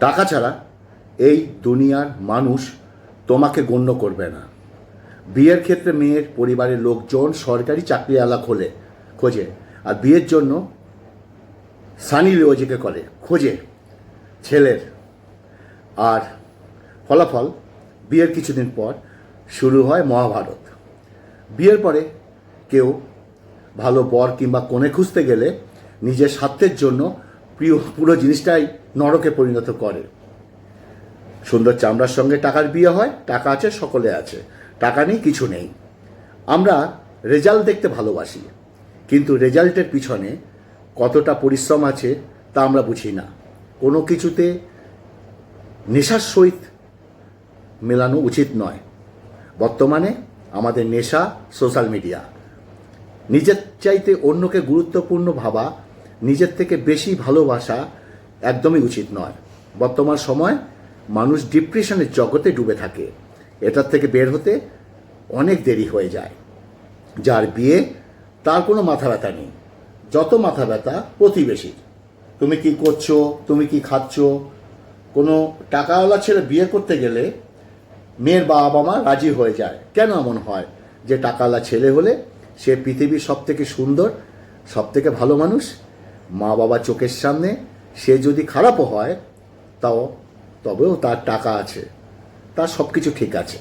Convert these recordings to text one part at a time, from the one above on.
টাকা ছাড়া এই দুনিয়ার মানুষ তোমাকে গণ্য করবে না। বিয়ের ক্ষেত্রে মেয়ের পরিবারের লোকজন সরকারি চাকরিওয়ালা খোলে, খোঁজে। আর বিয়ের জন্য সানি লিওজিকে করে, খোঁজে ছেলের। আর ফলাফল বিয়ের কিছুদিন পর শুরু হয় মহাভারত। বিয়ের পরে কেউ ভালো বর কিংবা কোণে খুঁজতে গেলে নিজের স্বার্থের জন্য প্রিয় পুরো জিনিসটাই নরকে পরিণত করে। সুন্দর চামড়ার সঙ্গে টাকার বিয়ে হয়, টাকা আছে, সকলে আছে। টাকা নেই, কিছু নেই। আমরা রেজাল্ট দেখতে ভালোবাসি, কিন্তু রেজাল্টের পিছনে কতটা পরিশ্রম আছে তা আমরা বুঝি না। কোনো কিছুতে নেশার সহিত মেলানো উচিত নয়। বর্তমানে আমাদের নেশা সোশ্যাল মিডিয়া। নিজের চাইতে অন্যকে গুরুত্বপূর্ণ ভাবা, নিজের থেকে বেশি ভালোবাসা একদমই উচিত নয়। বর্তমান সময় মানুষ ডিপ্রেশনের জগতে ডুবে থাকে। এটার থেকে বের হতে অনেক দেরি হয়ে যায়। যার বিয়ে, তার কোনো মাথা ব্যথা নেই। যত মাথা ব্যথা, প্রতিবেশীর। তুমি কি করছ? তুমি কি খাচ্ছ? কোনো টাকাওয়ালা ছেলে বিয়ে করতে গেলে মেয়ের বাবা মা রাজি হয়ে যায়। কেন এমন হয় যে টাকাওয়ালা ছেলে হলে সে পৃথিবীর সব থেকে সুন্দর সব থেকে ভালো মানুষ? মা বাবা চোখের সামনে সে যদি খারাপও হয়, তাও তবেও তার টাকা আছে, তার সব কিছু ঠিক আছে।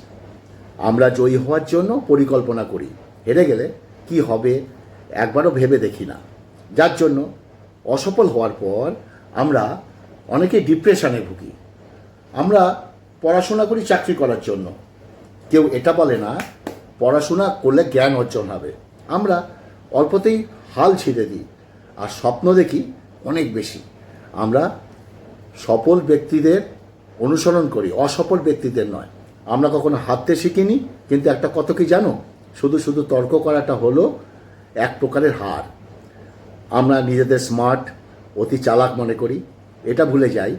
আমরা জয়ী হওয়ার জন্য পরিকল্পনা করি। হেরে গেলে কি হবে একবারও ভেবে দেখি না। যার জন্য অসফল হওয়ার পর আমরা অনেকে ডিপ্রেশনে ভুগি। আমরা পড়াশোনা করি চাকরি করার জন্য। কেউ এটা বলে না, পড়াশোনা করলে জ্ঞান অর্জন হবে। আমরা অল্পতেই হাল ছেড়ে দিই, আর স্বপ্ন দেখি অনেক বেশি। আমরা সফল ব্যক্তিদের অনুসরণ করি, অসফল ব্যক্তিদের নয়। আমরা কখনো হাঁটতে শিখিনি, কিন্তু একটা কত কি জানো? শুধু শুধু তর্ক করাটা হলো এক প্রকারের হার। আমরা নিজেদের স্মার্ট অতি চালাক মনে করি। এটা ভুলে যাই,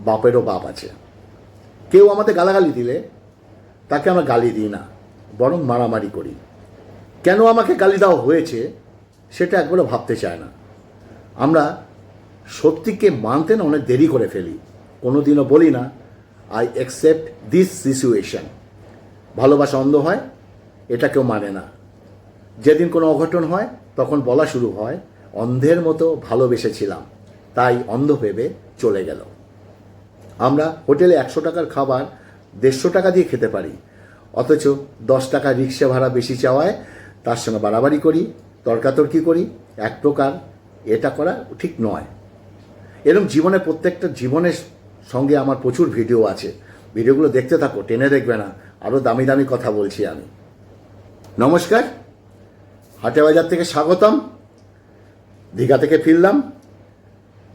বাপেরও বাপ আছে। কেউ আমাদের গালাগালি দিলে, তাকে আমরা গালি দিই না, বরং মারামারি করি। কেন আমাকে গালি দেওয়া হয়েছে, সেটা একবারও ভাবতে চায় না। আমরা সত্যিকে মানতে না অনেক দেরি করে ফেলি। কোনোদিনও বলি না আই অ্যাকসেপ্ট দিস সিচুয়েশন ভালোবাসা অন্ধ হয়, এটা কেউ মানে না। যেদিন কোনো অঘটন হয়, তখন বলা শুরু হয়, অন্ধের মতো ভালোবেসেছিলাম, তাই অন্ধ ভেবে চলে গেল। আমরা হোটেলে একশো টাকার খাবার দেড়শো টাকা দিয়ে খেতে পারি, অথচ দশ টাকা রিক্সা ভাড়া বেশি চাওয়ায় তার সঙ্গে বাড়াবাড়ি করি, তর্কাতর্কি করি, এক প্রকার এটা করা ঠিক নয়। এরকম জীবনে প্রত্যেকটা জীবনের সঙ্গে আমার প্রচুর ভিডিও আছে। ভিডিওগুলো দেখতে থাকো, টেনে দেখবে না। আরও দামি দামি কথা বলছি আমি। নমস্কার। হাটে বাজার থেকে স্বাগতম। দীঘা থেকে ফিরলাম।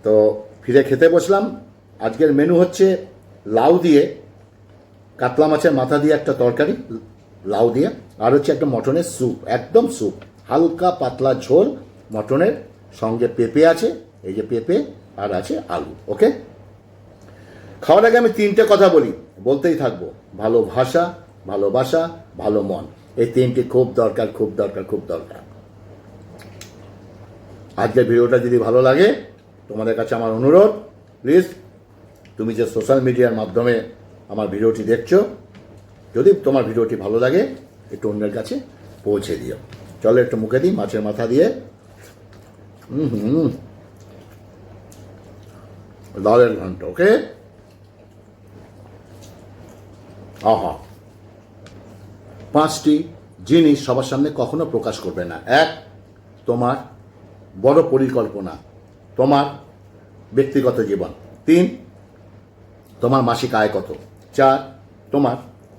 তো ফিরে খেতে বসলাম। আজকের মেনু হচ্ছে লাউ দিয়ে, কাতলা মাছের মাথা দিয়ে একটা তরকারি, লাউ দিয়ে, আর হচ্ছে একটা মটনের স্যুপ একদম স্যুপ হালকা পাতলা ঝোল, মটনের সঙ্গে পেঁপে আছে, এই যে পেঁপে আর আছে আলু ওকে খাওয়ার আগে আমি তিনটে কথা বলি, বলতেই থাকব। ভালো ভাষা ভালোবাসা ভালো মন, এই তিনটি খুব দরকার খুব দরকার খুব দরকার। আজকের ভিডিওটা যদি ভালো লাগে, তোমাদের কাছে আমার অনুরোধ প্লিজ তুমি যে সোশ্যাল মিডিয়ার মাধ্যমে আমার ভিডিওটি দেখছ, যদি তোমার ভিডিওটি ভালো লাগে, একটু অন্যের কাছে পৌঁছে দিও। চলো একটু মুখে দিই, মাছের মাথা দিয়ে। হুম হুম। লালের ঘন্ট ওকে আহা। পাঁচটি জিনিস সবার সামনে কখনো প্রকাশ করবে না। এক, তোমার বড় পরিকল্পনা, তোমার ব্যক্তিগত জীবন। তিন, তোমার মাসিক আয় কত? চার, তোমার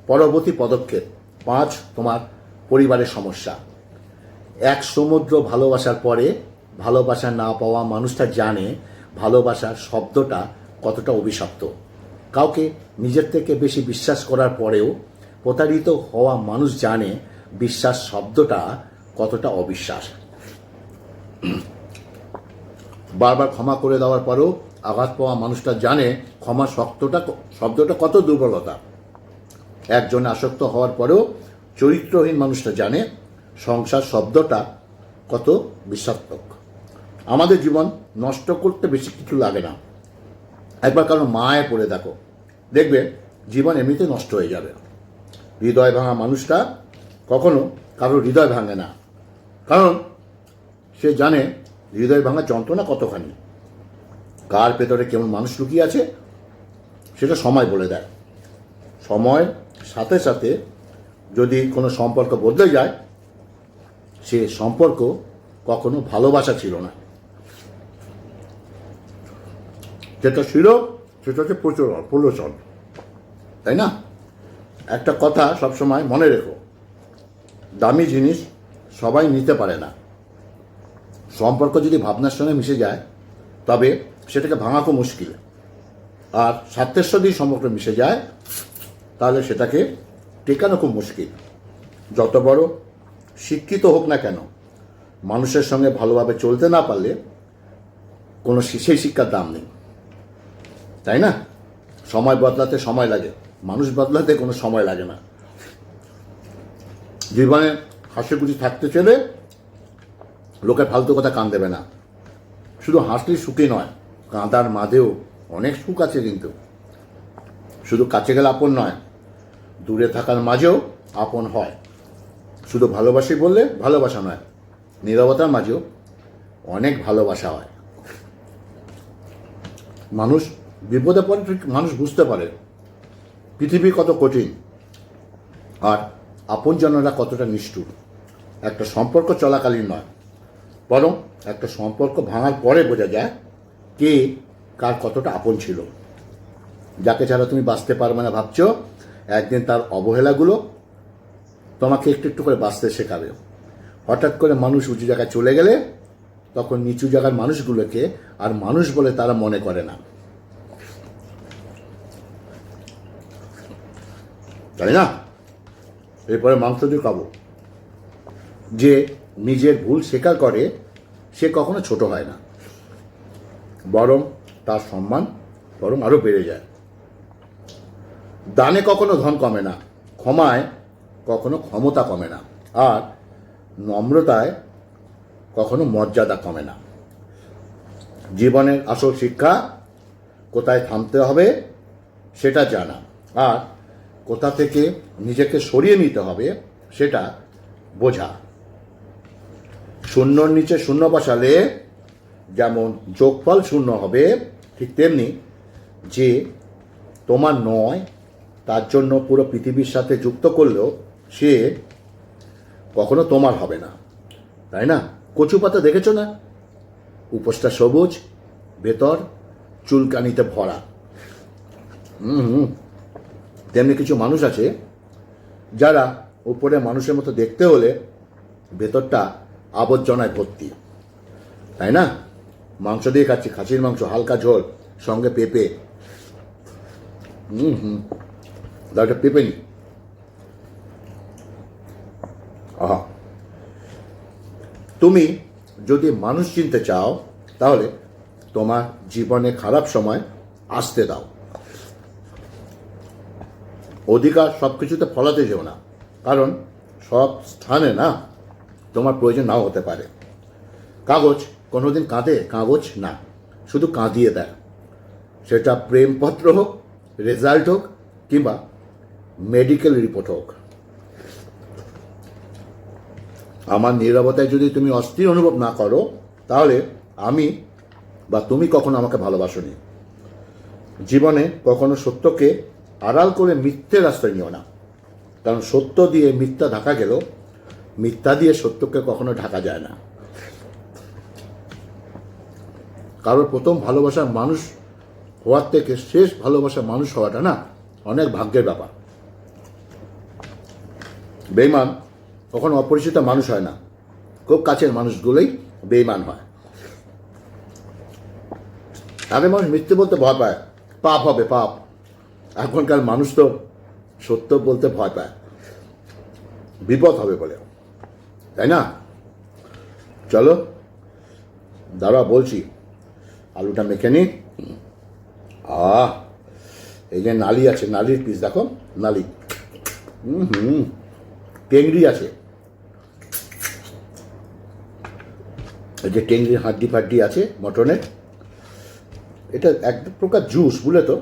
পরবর্তী পদক্ষেপ। পাঁচ, তোমার পরিবারের সমস্যা। এক, সমুদ্র ভালোবাসার পরে ভালোবাসা না পাওয়া মানুষটা জানে ভালোবাসার শব্দটা কতটা অভিশপ্ত। কাউকে নিজের থেকে বেশি বিশ্বাস করার পরেও প্রতারিত হওয়া মানুষ জানে বিশ্বাস শব্দটা কতটা অবিশ্বাস। বারবার ক্ষমা করে দেওয়ার পরেও আঘাত পাওয়া মানুষটা জানে ক্ষমা শক্তটা শব্দটা কত দুর্বলতা। একজন আসক্ত হওয়ার পরেও চরিত্রহীন মানুষটা জানে সংসার শব্দটা কত বিষাক্তক আমাদের জীবন নষ্ট করতে বেশি কিছু লাগে না। একবার কারও মায়ে পড়ে দেখো। দেখবে জীবন এমনিতে নষ্ট হয়ে যাবে। হৃদয় ভাঙা মানুষটা কখনো কারোর হৃদয় ভাঙে না। কারণ সে জানে হৃদয় ভাঙা যন্ত্রণা কতখানি। কার ভেতরে কেমন মানুষ লুকিয়ে আছে, সেটা সময় বলে দেয়। সময় সাথে সাথে যদি কোনো সম্পর্ক বদলে যায়, সে সম্পর্ক কখনো ভালোবাসা ছিল না। যেটা ছিল, সেটা হচ্ছে প্রচুর প্রলোচন। তাই না? একটা কথা সবসময় মনে রেখো, দামি জিনিস সবাই নিতে পারে না। সম্পর্ক যদি ভাবনার সঙ্গে মিশে যায়, তবে সেটাকে ভাঙা খুব মুশকিল। আর স্বার্থের সঙ্গেই সম্পর্ক মিশে যায়, তাহলে সেটাকে টেকানো খুব মুশকিল। যত বড় শিক্ষিত হোক না কেন, মানুষের সঙ্গে ভালোভাবে চলতে না পারলে কোনো সেই শিক্ষার দাম নেই। তাই না? সময় বদলাতে সময় লাগে। মানুষ বদলাতে কোনো সময় লাগে না। জীবনে হাসি খুশি থাকতে চলে লোকের ফালতু কথা কান দেবে না। শুধু হাসলি সুখী নয়, কাঁদার মাঝেও অনেক সুখ আছে কিন্তু। শুধু কাছে গেলে আপন নয়, দূরে থাকার মাঝেও আপন হয়। শুধু ভালোবাসি বললে ভালোবাসা নয়, নীরবতার মাঝেও অনেক ভালোবাসা হয়। মানুষ বিপদে পড়ে ঠিক মানুষ বুঝতে পারে পৃথিবী কত কঠিন আর আপনজনরা কতটা নিষ্ঠুর। একটা সম্পর্ক চলাকালীন নয়, বরং একটা সম্পর্ক ভাঙার পরে বোঝা যায় কে কার কতটা আপন ছিল। যাকে ছাড়া তুমি বাঁচতে পারবে না ভাবছ, একদিন তার অবহেলাগুলো তোমাকে একটু একটু করে বাঁচতে শেখাবে। হঠাৎ করে মানুষ উঁচু জায়গায় চলে গেলে তখন নিচু জায়গার মানুষগুলোকে আর মানুষ বলে তারা মনে করে না। তাই না। এরপরে মাংস দিয়ে খাব। যে নিজের ভুল স্বীকার করে, সে কখনো ছোট হয় না। বরং তার সম্মান বরং আরও বেড়ে যায়। দানে কখনো ধন কমে না, ক্ষমায় কখনো ক্ষমতা কমে না, আর নম্রতায় কখনো মর্যাদা কমে না। জীবনের আসল শিক্ষা কোথায় থামতে হবে সেটা জানা, আর কোথা থেকে নিজেকে সরিয়ে নিতে হবে সেটা বোঝা। শূন্যর নিচে শূন্য বসালে যেমন যোগফল শূন্য হবে, ঠিক তেমনি যে তোমার নয়, তার জন্য পুরো পৃথিবীর সাথে যুক্ত করলেও সে কখনো তোমার হবে না। তাই না? কচু পাতা দেখেছ না? উপোসটা সবুজ, ভেতর চুলকানিতে ভরা। হুম হুম। তেমনি কিছু মানুষ আছে যারা উপরে মানুষের মতো দেখতে হলে ভেতরটা আবর্জনায় ভর্তি। তাই না? মাংস দিয়ে খাচ্ছি, খাসির মাংস, হালকা ঝোল, সঙ্গে পেঁপে। হুম হুম। দাঁড়টা পেঁপে নি। তুমি যদি মানুষ চিনতে চাও, তাহলে তোমার জীবনে খারাপ সময় আসতে দাও। অধিকার সব কিছুতে ফলাতে যেও না। কারণ সব স্থানে না তোমার প্রয়োজন নাও হতে পারে। কাগজ কোনোদিন কাঁদে? কাগজ না। শুধু কাঁদিয়ে দেয়। সেটা প্রেমপত্র হোক, রেজাল্ট হোক, কিংবা মেডিকেল রিপোর্ট হোক। আমার নিরবতায় যদি তুমি অস্থির অনুভব না করো, তাহলে আমি বা তুমি কখনো আমাকে ভালোবাসোনি। জীবনে কখনো সত্যকে আড়াল করে মিথ্যের আশ্রয় নিও না। কারণ সত্য দিয়ে মিথ্যা ঢাকা গেল, মিথ্যা দিয়ে সত্যকে কখনো ঢাকা যায় না। কারোর প্রথম ভালোবাসার মানুষ হওয়ার থেকে শেষ ভালোবাসার মানুষ হওয়াটা না, অনেক ভাগ্যের ব্যাপার। বেইমান কখনো অপরিচিত মানুষ হয় না, খুব কাছের মানুষগুলোই বেইমান হয়। আগে মানুষ মিথ্যে বলতে ভয় পায়। পাপ হবে, পাপ। এখনকার মানুষ তো সত্য বলতে ভয় পায়। বিপদ হবে বলে। তাই না? চলো দাঁড়া বলছি। আলুটা মেখে নি। আহ, এই যে নালি আছে, নালির পিস দেখো, নালি। হুম, টেংরি আছে। এই যে টেংরির হাড্ডি ফাড্ডি আছে মটনের এটা এক প্রকার জুস, বুঝলে তো?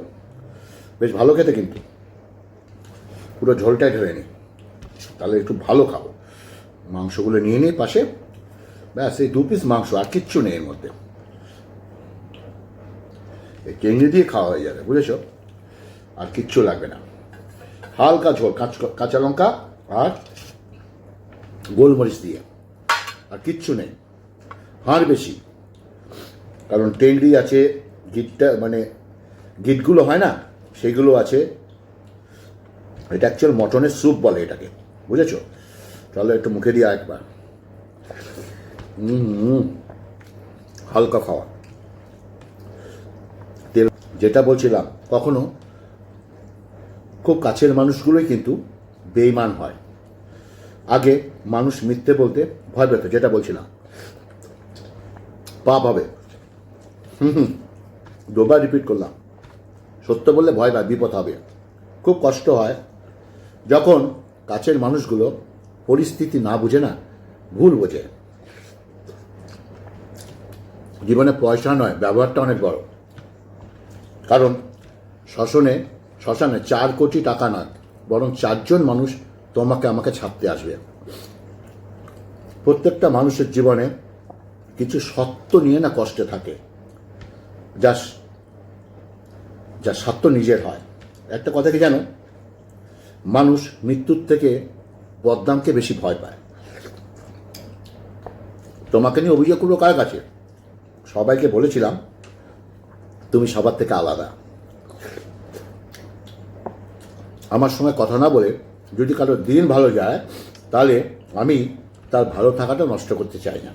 বেশ ভালো খেতে কিন্তু। পুরো ঝোলটাই ঢেলে নি। তাহলে একটু ভালো খাব। মাংসগুলো নিয়ে নিই পাশে। ব্যাস, এই দু পিস মাংস আর কিচ্ছু নেই এর মধ্যে। এই দিয়ে খাওয়া হয়ে যাবে, বুঝেছ? আর কিচ্ছু লাগবে না। হালকা ঝোল, কাঁচ- লঙ্কা আর গোলমরিচ দিয়ে। আর কিচ্ছু নেই। হাড় বেশি। কারণ টেংরি আছে, গিটটা মানে গিটগুলো হয় না সেগুলো আছে। এটা অ্যাকচুয়াল মটনের স্যুপ বলে এটাকে। বুঝেছ? তাহলে একটু মুখে দিয়ে একবার। হালকা খাওয়া। তেল যেটা বলছিলাম, কখনো খুব কাছের মানুষগুলোই কিন্তু বেইমান হয়। আগে মানুষ মিথ্যে বলতে ভয় পেত, যেটা বলছিলাম। পাপ হবে। হুম হুম। দুবার রিপিট করলাম। সত্য বললে ভয় পায়, বিপদ হবে। খুব কষ্ট হয়। যখন কাছের মানুষগুলো পরিস্থিতি না বুঝে না, ভুল বোঝে। জীবনে পয়সা নয়, ব্যবহারটা অনেক বড়। কারণ শ্মশনে, শ্মশানে চার কোটি টাকা নয়, বরং চারজন মানুষ তোমাকে, আমাকে ছাপতে আসবে। প্রত্যেকটা মানুষের জীবনে কিছু সত্য নিয়ে না কষ্টে থাকে। যা যা সত্য নিজের হয়। একটা কথা কি জানো? মানুষ মৃত্যুর থেকে বদনামকে বেশি ভয় পায়। তোমাকে নিয়ে অভিযোগ করব কার কাছে? সবাইকে বলেছিলাম, তুমি সবার থেকে আলাদা। আমার সঙ্গে কথা না বলে যদি কারোর দিন ভালো যায়, তাহলে আমি তার ভালো থাকাটা নষ্ট করতে চাই না।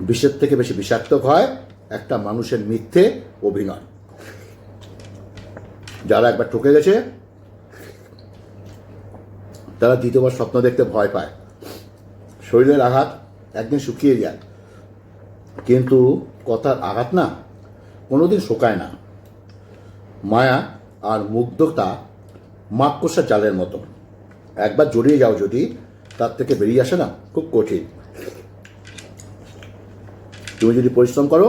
বিষের থেকে বেশি বিষাক্তক হয় একটা মানুষের মিথ্যে অভিনয়। যারা একবার ঠকে গেছে, তারা দ্বিতীয়বার স্বপ্ন দেখতে ভয় পায়। শরীরের আঘাত একদিন শুকিয়ে যায়, কিন্তু কথার আঘাত না, কোনোদিন শোকায় না। মায়া আর মুগ্ধতা মাকড়সা জালের মতো। একবার জড়িয়ে যাও যদি, তার থেকে বেরিয়ে আসে না, খুব কঠিন। তুমি যদি পরিশ্রম করো,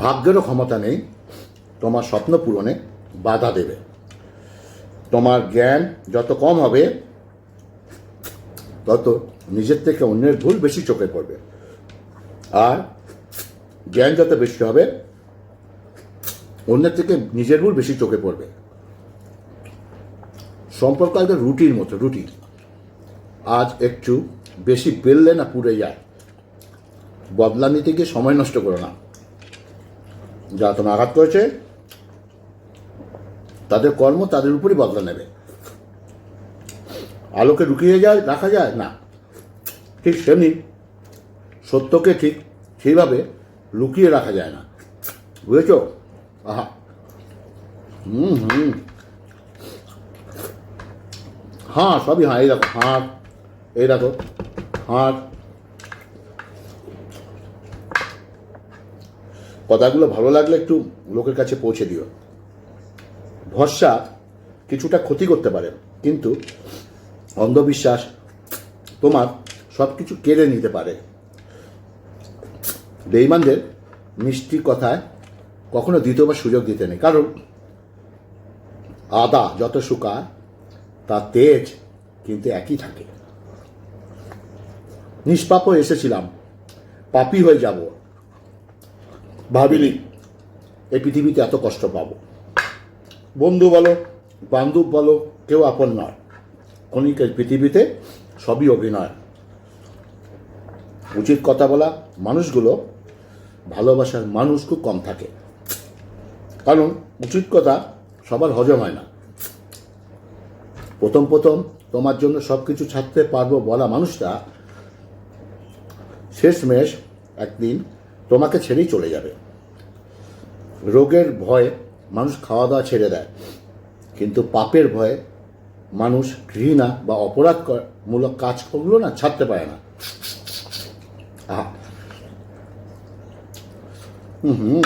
ভাগ্যেরও ক্ষমতা নেই তোমার স্বপ্ন পূরণে বাধা দেবে। তোমার জ্ঞান যত কম হবে, তত নিজের থেকে অন্যের ভুল বেশি চোখে পড়বে। আর জ্ঞান যত বেশি হবে, অন্যের থেকে নিজের ভুল বেশি চোখে পড়বে। সম্পর্ক একটা রুটির মতো রুটি আজ একটু বেশি বেললে না পুড়ে যায়। বদলা নিতে গিয়ে সময় নষ্ট করো না। যা তোমার আঘাত করেছে তাদের কর্ম তাদের উপরই বদলা নেবে। আলোকে লুকিয়ে যায়, রাখা যায়? না। ঠিক সেমনি সত্যকে ঠিক সেইভাবে লুকিয়ে রাখা যায় না। বুঝেছ? আহা। হুম হুম। হ্যাঁ সবই হ্যাঁ এই দেখো হাঁট এই দেখো হাঁট কথাগুলো ভালো লাগলে একটু লোকের কাছে পৌঁছে দিও। ভরসা কিছুটা ক্ষতি করতে পারে, কিন্তু অন্ধবিশ্বাস তোমার সব কিছু কেড়ে নিতে পারে। বেইমানদের মিষ্টি কথায় কখনো দ্বিতীয়বার সুযোগ দিতে নেই, কারণ আদা যত শুকায় তার তেজ কিন্তু একই থাকে। নিষ্পাপ এসেছিলাম, পাপি হয়ে যাব। ভাবিনি এই পৃথিবীতে এত কষ্ট পাবো। বন্ধু বলো, বান্ধব বলো, কেউ আপন নয়। ক্ষণিকের পৃথিবীতে সবই অভিনয়। উচিত কথা বলা, মানুষগুলো ভালোবাসার মানুষ খুব কম থাকে। কারণ উচিত কথা সবার হজম হয় না। প্রথম প্রথম তোমার জন্য সব কিছু ছাড়তে পারব বলা মানুষটা, শেষমেশ একদিন তোমাকে ছেড়েই চলে যাবে। রোগের ভয়ে মানুষ খাওয়া দাওয়া ছেড়ে দেয়। কিন্তু পাপের ভয়ে মানুষ ঘৃণা বা অপরাধ মূলক কাজগুলো না ছাড়তে পারে না। হুম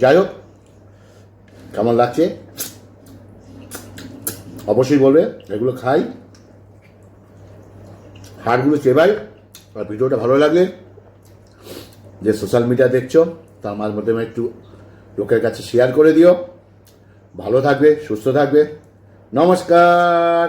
যাই হোক, কেমন লাগছে? অবশ্যই বলবে, এগুলো খাই। হাড়গুলো চেবাই, আর ভিডিওটা ভালো লাগলে যে সোশ্যাল মিডিয়া দেখছ তার মাধ্যমে একটু লোকের কাছে শেয়ার করে দিও। ভালো থাকবে, সুস্থ থাকবে। নমস্কার!